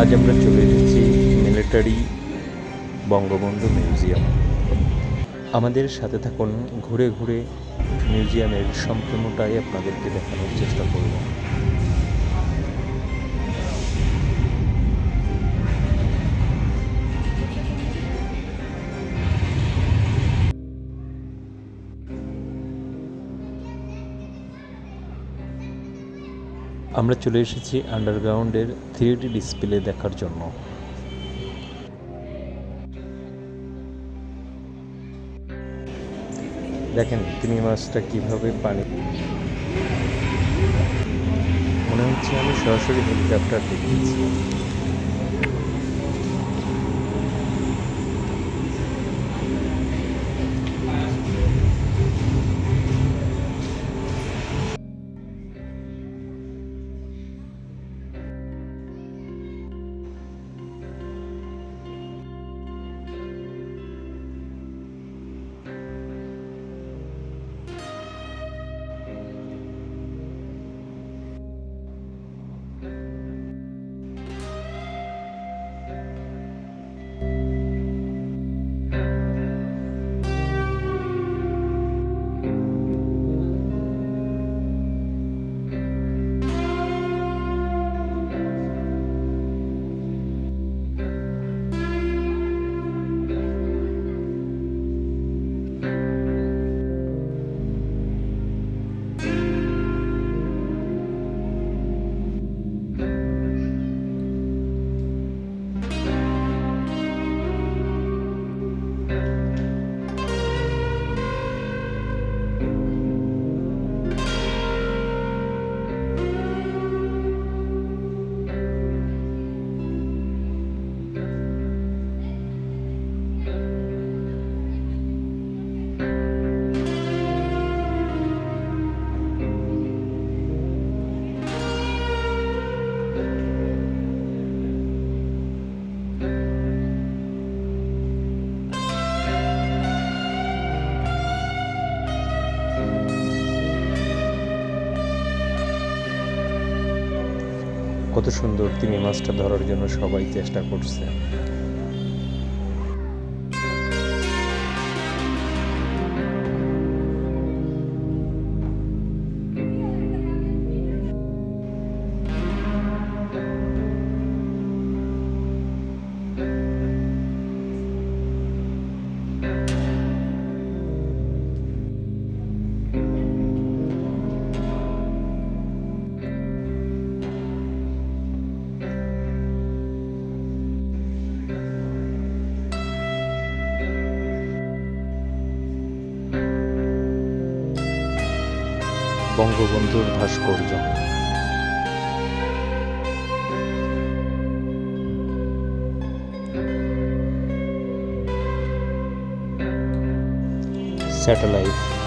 আজ আমরা চলে এসেছি মিলিটারি বঙ্গবন্ধু মিউজিয়াম। আমাদের সাথে থাকুন, ঘুরে ঘুরে মিউজিয়ামের সম্পূর্ণটাই আপনাদেরকে দেখানোর চেষ্টা করব। আমরা চলে এসেছি আন্ডারগ্রাউন্ডের থ্রি ডিসপ্লে দেখার জন্য। দেখেন, তিনি মাছটা কীভাবে পানি মনে হচ্ছে আমি সরাসরি হেলিকপ্টার দেখেছি কত সুন্দর তিনি মাছটা ধরার জন্য সবাই চেষ্টা করছে। বঙ্গবন্ধুর ভাস্কর্য। স্যাটেলাইট।